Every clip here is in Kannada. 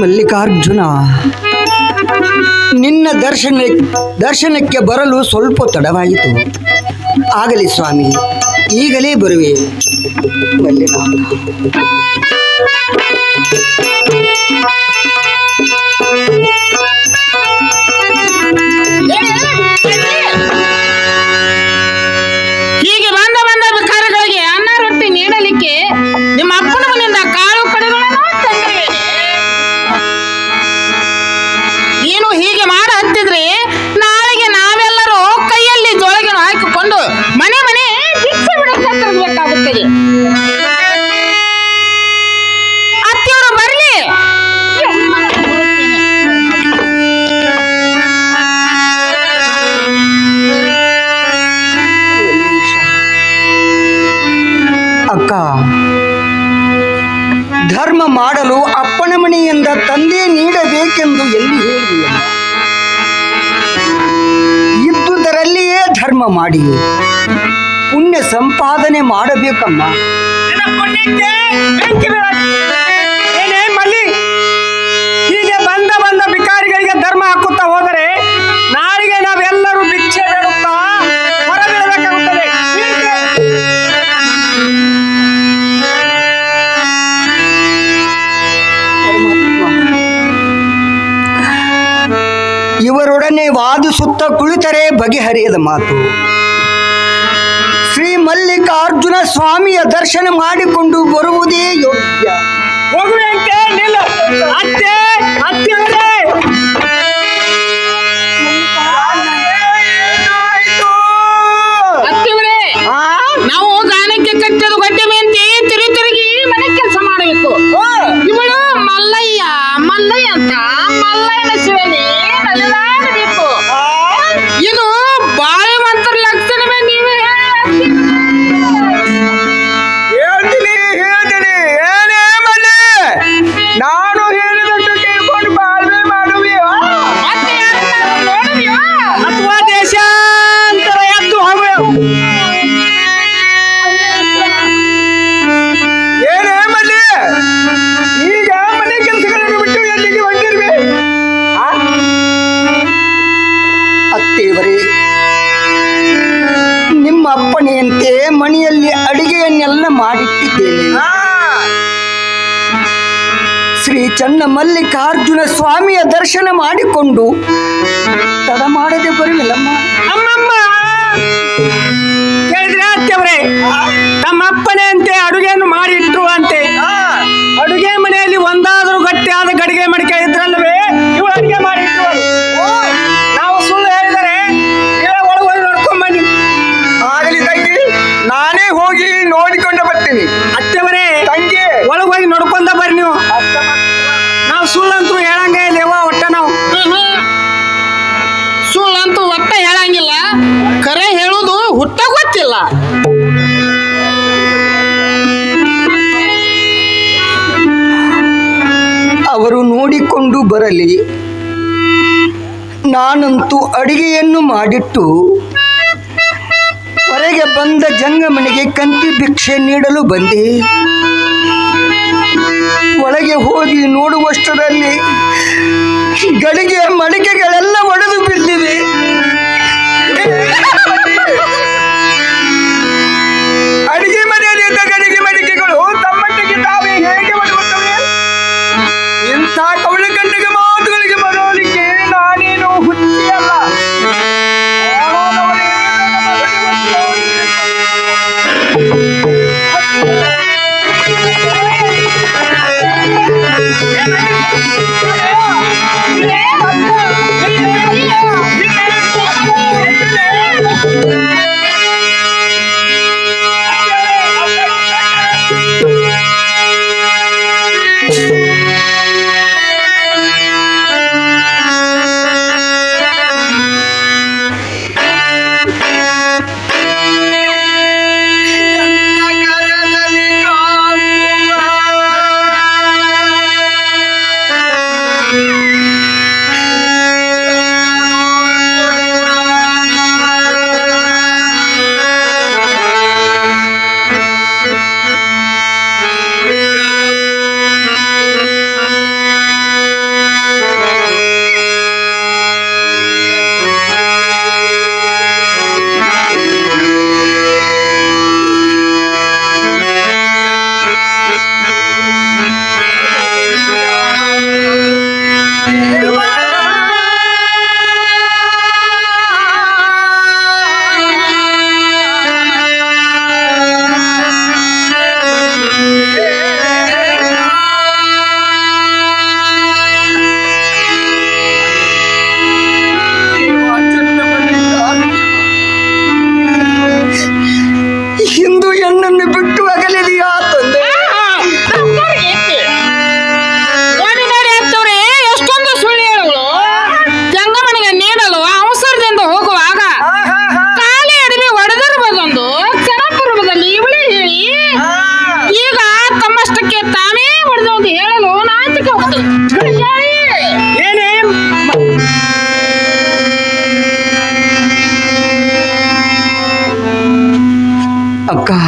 मल्लिकार्जुन। ನಿನ್ನ ದರ್ಶನ ದರ್ಶನಕ್ಕೆ ಬರಲು ಸ್ವಲ್ಪ ತಡವಾಯಿತು. ಆಗಲಿ ಸ್ವಾಮಿ ಈಗಲೇ ಬರುವೆ. ಮಲ್ಲಿನಾಥ ಮಾಡಿ ಪುಣ್ಯ ಸಂಪಾದನೆ ಮಾಡಬೇಕಮ್ಮ ವಾದಿಸುತ್ತ ಕುಳಿತರೆ ಬಗೆಹರಿಯದ ಮಾತು. ಶ್ರೀ ಮಲ್ಲಿಕಾರ್ಜುನ ಸ್ವಾಮಿಯ ದರ್ಶನ ಮಾಡಿಕೊಂಡು ಬರುವುದೇ ಯೋಗ್ಯ. ಅಪ್ಪಣೆಯಂತೆ ಮನೆಯಲ್ಲಿ ಅಡಿಗೆಯನ್ನೆಲ್ಲ ಮಾಡಿಟ್ಟಿದ್ದೇನೆ. ಶ್ರೀ ಚನ್ನ ಮಲ್ಲಿಕಾರ್ಜುನ ಸ್ವಾಮಿಯ ದರ್ಶನ ಮಾಡಿಕೊಂಡು ತಡ ಮಾಡದೆ ಬರುವಿಲ್ಲಮ್ಮ ಕೇಳಿದ್ರೆ ತಮ್ಮ ಅಪ್ಪನೆಯಂತೆ ಅಡುಗೆಯನ್ನು ಮಾಡಿಟ್ಟು ಅಂತೆ. ಅಡುಗೆ ಮನೆಯಲ್ಲಿ ಒಂದಾದರೂ ಗಟ್ಟಿಯಾದ ಗಡಿಗೆ ಮಾಡಿ ಕೇಳಿದ್ರಲ್ಲವೇ ಗೊತ್ತಿಲ್ಲ ಅವರು ನೋಡಿಕೊಂಡು ಬರಲಿ. ನಾನಂತೂ ಅಡಿಗೆಯನ್ನು ಮಾಡಿಟ್ಟು ಹೊರಗೆ ಬಂದ ಜಂಗಮನಿಗೆ ಕಂತಿ ಭಿಕ್ಷೆ ನೀಡಲು ಬಂದೆ. ಒಳಗೆ ಹೋಗಿ ನೋಡುವಷ್ಟರಲ್ಲಿ ಗಡಿಗೆ ಮಡಿಗೆ Música and ಅಕ್ಕ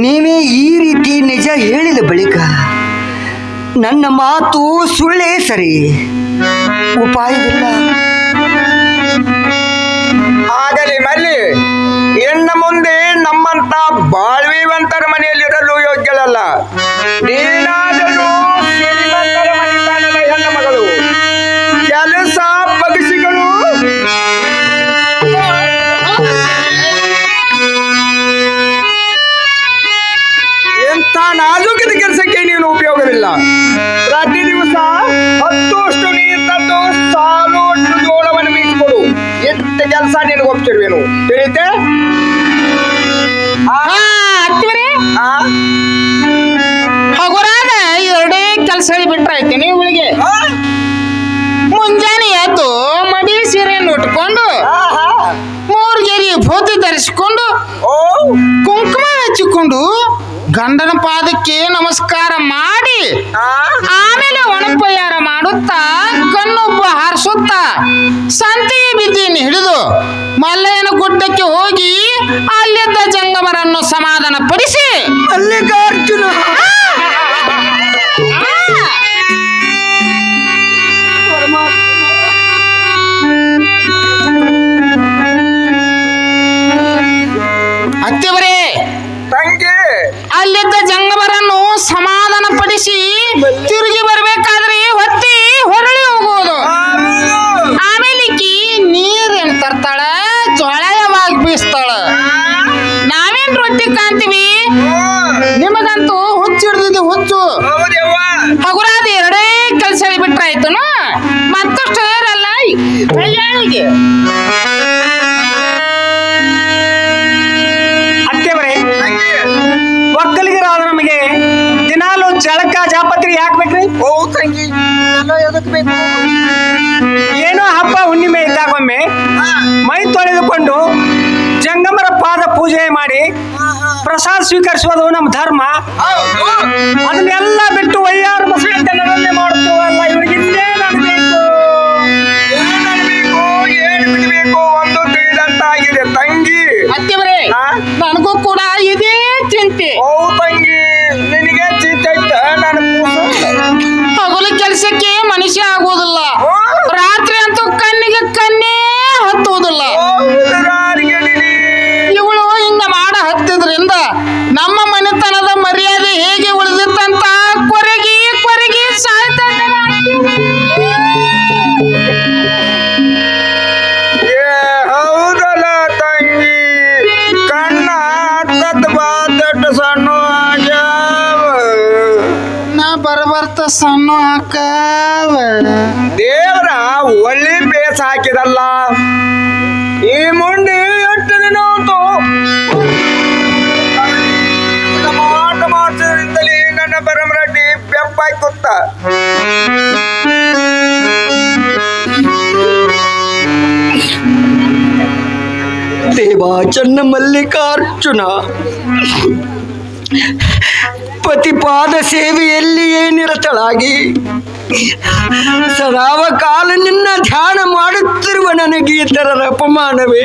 ನೀವೇ ಈ ರೀತಿ ನಿಜ ಹೇಳಿದ ಬಳಿಕ, ನನ್ನ ಮಾತು ಸುಳ್ಳೇ ಸರಿ? ಉಪಾಯವಿಲ್ಲ ಆಗಲಿ ಮಲ್ಲಿ ಇನ್ನು ಮುಂದೆ ನಮ್ಮಂತ ಬಾಳ್ವಿವಂತರ ಮನೆಯಲ್ಲಿರಲು ಯೋಗ್ಯಳಲ್ಲ. ನೀನಾದರೂ ಎಂಥ ನಾಜೂಕಿದ ಕೆಲಸಕ್ಕೆ ನೀನು ಉಪಯೋಗವಿಲ್ಲ. ಪ್ರತಿ ದಿವಸ ಹತ್ತು ಅಷ್ಟು ನೀರು ತಂದು ಸಾಲು ಜೋಳವನ್ನು ಮೀಸಿಕೊಡು ಎಂತ ಕೆಲಸ ನೀನು ಒಪ್ತಿರುವೇನು? ತಿಳಿತೆ? ಹಗುರಾದ ಎರಡೇ ಕೆಲಸ ಬಿಟ್ರಾಯ್ತು ನೀವುಗಳಿಗೆ ಆ, ಮುಂಜಾನೆ ಎದ್ದು ಮಡಿ ಸೀರೆಯನ್ನು ಉಟ್ಕೊಂಡು. ಮೂರು ಗೆರಿ ಭೂತಿ ಧರಿಸಿಕೊಂಡು ಓ? ಗಂಡನ ಪಾದಕ್ಕೆ ನಮಸ್ಕಾರ ಮಾಡಿ ಆಮೇಲೆ ಒಣಪಯ್ಯಾರ ಮಾಡುತ್ತಾ ಕಣ್ಣೊಬ್ಬ ಹಾರಿಸುತ್ತ ಸಂತೆಯ ಬಿದ್ದಿಯನ್ನು ಹಿಡಿದು ಮಲ್ಲಯ್ಯನ ಗುಡ್ಡಕ್ಕೆ ಹೋಗಿ ಅಲ್ಲಿದ್ದ ಜಂಗಮರನ್ನು ಸಮಾಧಾನ ಪಡಿಸಿ ತಂಗಿ ಅಲ್ಲಿದ್ದ ಜಂಗಮರನ್ನು ಸಮಾಧಾನ ಪಡಿಸಿ ತಿರುಗಿ ಬರ್ಬೇಕಾದ್ರೆ ಹೊತ್ತಿ ಹೊರಳಿ ಹೋಗುವುದು. ಆಮೇಲೆ. ಈಕಿ ನೀರೇನ್ ತರ್ತಾಳ? ಜೋಳ ಯಾವಾಗ ಬೀಸ್ತಾಳ ನಾವೇನ್ ರೊಟ್ಟಿ ಕಾಣ್ತೀವಿ. ನಿಮಗಂತೂ ಹುಚ್ಚು ಹಿಡ್ದಿದ್ದು ಹುಚ್ಚು. ಹಗುರಾದ ಎರಡೇ ಕೆಲಸ ಬಿಟ್ರಾಯ್ತನು ಮತ್ತಷ್ಟು ಕೈಯಾಳಿಗೆ ಓ ತಂಗಿ ಎದಕ್ ಬೇಕು? ಏನೋ ಹಬ್ಬ ಹುಣ್ಣಿಮೆ ಇದ್ದಾಗೊಮ್ಮೆ ಮೈ ತೊಳೆದುಕೊಂಡು ಜಂಗಮರ ಪಾದ ಪೂಜೆ ಮಾಡಿ ಪ್ರಸಾದ ಸ್ವೀಕರಿಸುವುದು ನಮ್ಮ ಧರ್ಮ. ಅದನ್ನೆಲ್ಲ ಬಿಟ್ಟು ವೈಯಾರು ಮಸಳೆ ಮಾಡುತ್ತೇವಲ್ಲ ಇವ್ರಿಗೆ ಇವರಿಗೆ ಅನ್ಬೇಕು ಏನು ಏನು ಬಿಡಬೇಕು? ಒಂದು ತಿಳಿದಂತಾಗಿದೆ ತಂಗಿ. ಅತ್ತಿವರೇ ನನಗೂ ಕೂಡ ಇದೇ ಚಿಂತೆ. ಓ ತಂಗಿ. ಕೆಲಸಕ್ಕೆ ಮನುಷ್ಯ ಆಗುವುದಿಲ್ಲ. ರಾತ್ರಿ ಅಂತೂ ಕಣ್ಣಿಗೆ ಕಣ್ಣೇ ಹತ್ತುವುದಿಲ್ಲ. ಇವಳು ಹಿಂಗ ಮಾಡ ಹತ್ತಿದ್ರಿಂದ ನಮ್ಮ ಮನೆತನದ ಮರ್ಯಾದೆ ಹೇಗೆ ಉಳಿದಿತ್ತಂತ ಕೊರಗಿ ಕೊರಗಿ ಸಾಯ್ತ ಹೌದಲ್ಲ ತಂಗಿ. ಕಣ್ಣ ಸಣ್ಣ. ಬರಬರ್ತ ಸಣ್ಣ ಹಾಕಾವ ದೇವರ ಒಳ್ಳೆ ಬೇಸ್ ಹಾಕಿದಲ್ಲ. ಈ ಮುಂಡಿ ಎಷ್ಟು ದಿನ? ಮಾಟ ಮಾಡಿಸಿದ್ರಿಂದಲೇ ನನ್ನ ಬರಮರಡ್ಡಿ ಬೆಪ್ಪಾಗಿ ಕೂತ ದೇವಾ ಚನ್ನ ಮಲ್ಲಿಕಾರ್ಜುನ. ಪತಿಪಾದ ಸೇವೆಯಲ್ಲಿಯೇ ನಿರತಳಾಗಿ ಸದಾವ ಕಾಲ ನಿನ್ನ ಧ್ಯಾನ ಮಾಡುತ್ತಿರುವ ನನಗೆ ಇತರರ ಅಪಮಾನವೇ?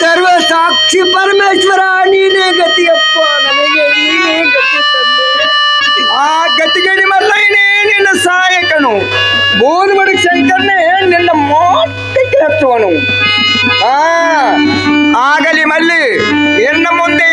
ಸರ್ವ ಸಾಕ್ಷಿ ಪರಮೇಶ್ವರ, ನೀನೇ ಗತಿಯಪ್ಪ, ನನಗೆ ನೀನೇ ಗತಿ ಆ ಗತಿಗೆ ನಿಮ್ಮಲ್ಲೈನೇ ನಿನ್ನ ಸಹಾಯಕನು. ಬೋಧಮಡಿ ಶಂಕರನೇ, ನಿನ್ನ ಮೋಟಕ್ಕೆ ಹತ್ತುವನು. ಆಗಲಿ ಮಲ್ಲಿ ಇನ್ನು ಮುಂದೆ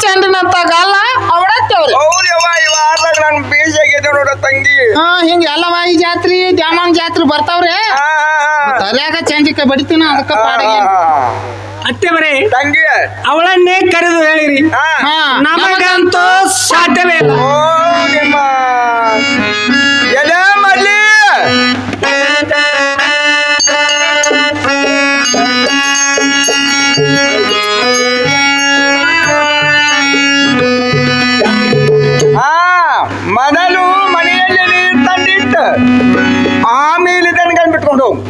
ಚಂದ್ರ ಚಂದ್ರನಂತ ಗಲ್ಲ ಅವಡತ್ತವ್ರಿ ಹೌದವ್ವ ಇವ ಆಡ್ದಾಗ ಬೀಜ ಆಗೈತೆ ನೋಡ ತಂಗಿ. ಹಾ ಹಿಂಗ ಎಲ್ಲವ ಈ ಜಾತ್ರಿ ದ್ಯಾಮನ್ ಜಾತ್ರಿ ಬರ್ತಾವ್ರಿ? ಆ, ಆ, ಆ. ತಲ್ಯಾಗ ಬಡಿತೀನ ಅದಕ್ಕ ಪಾಡಿಗೆ? ಅತ್ತೆ ತಂಗಿ. ಅವಳನ್ನೇ ಕರೆದು ಹೇಳಿರಿ. ಹಾ. ನಮಗಂತೂ ಸಾಧ್ಯವೇ ಇಲ್ಲ. ಓ ಆಮೇಲೆ ದನಗಳು ಬಿಟ್ಕೊಂಡು ಹೋಗು.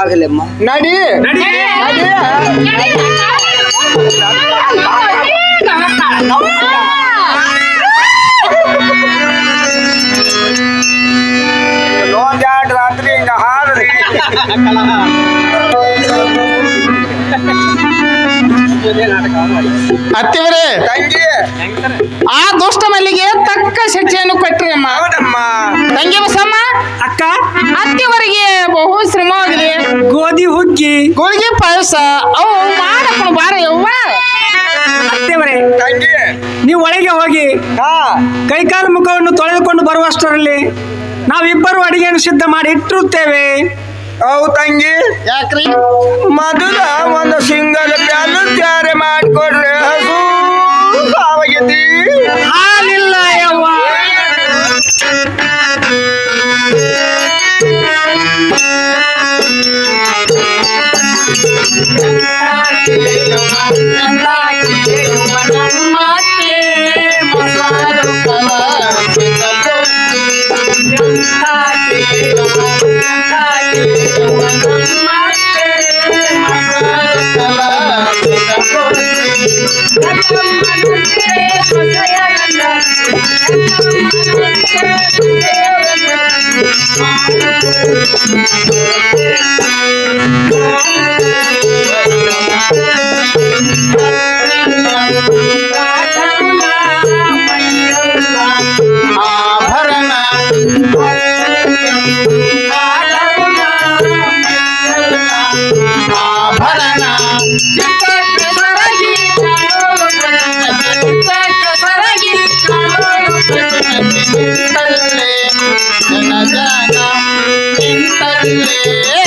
ಆಗಲಮ್ಮ. ನಡಿ. ನಡಿ. ನಡಿ. ಒಂದೆರಡು ರಾತ್ರಿ ಹಿಂಗ ಹಾಡ್ರಿ ಅತ್ತಿವರೇ ತಂಗಿ. ಆ ದುಷ್ಟ ಮಲ್ಲಿಗೆ ತಕ್ಕ ಶಿಕ್ಷೆಯನ್ನು ಕೊಟ್ರಿ ಅಮ್ಮ. ಹೌದಮ್ಮ. ತಂಗಿ ಅಕ್ಕ ಅತ್ತಿವರಿಗೆ ಬಹು ಶ್ರಮವಾಗಿದೆ ಗೋಧಿ ಹುಗ್ಗಿ. ಗೋಳಿಗೆ ಪಾಯಸ ಅವು ಮಾಡಪ್ಪ ಬಾರ ಯವ್ವ. ಅತ್ತೆವರೇ ತಂಗಿ. ನೀವು ಒಳಗೆ ಹೋಗಿ ಹಾ. ಕೈಕಾಲು ಮುಖವನ್ನು ತೊಳೆದುಕೊಂಡು ಬರುವಷ್ಟರಲ್ಲಿ ನಾವಿಬ್ಬರು ಅಡಿಗೆಯನ್ನು ಸಿದ್ಧ ಮಾಡಿ ಇಟ್ಟಿರುತ್ತೇವೆ. ಅವು ತಂಗಿ. ಯಾಕ್ರಿ? ಮೊದಲ ಒಂದು ಸಿಂಗಲ್ ಪ್ಯಾಲು ತಯಾರಿ ಮಾಡಿಕೊಡ್ರಿ. ಹಸು ಸಾವಾಗೈತಿ ನಿಂತಲ್ಲೇ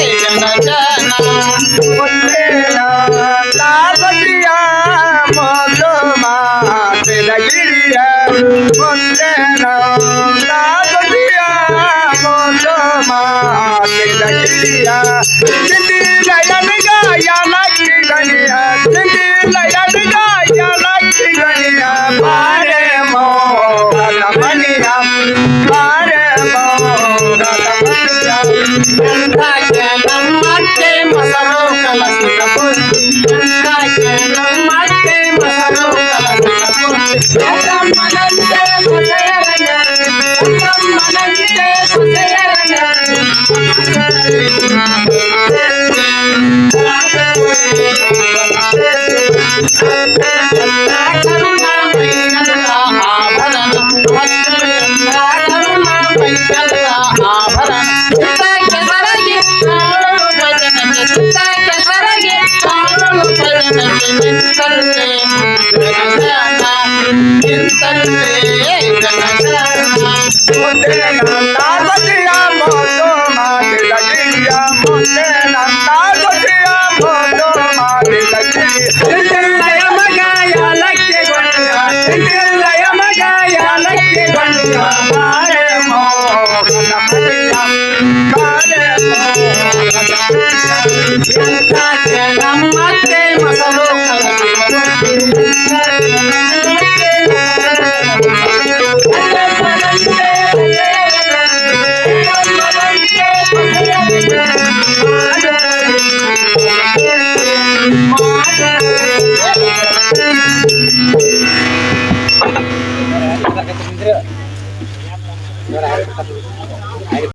Bye.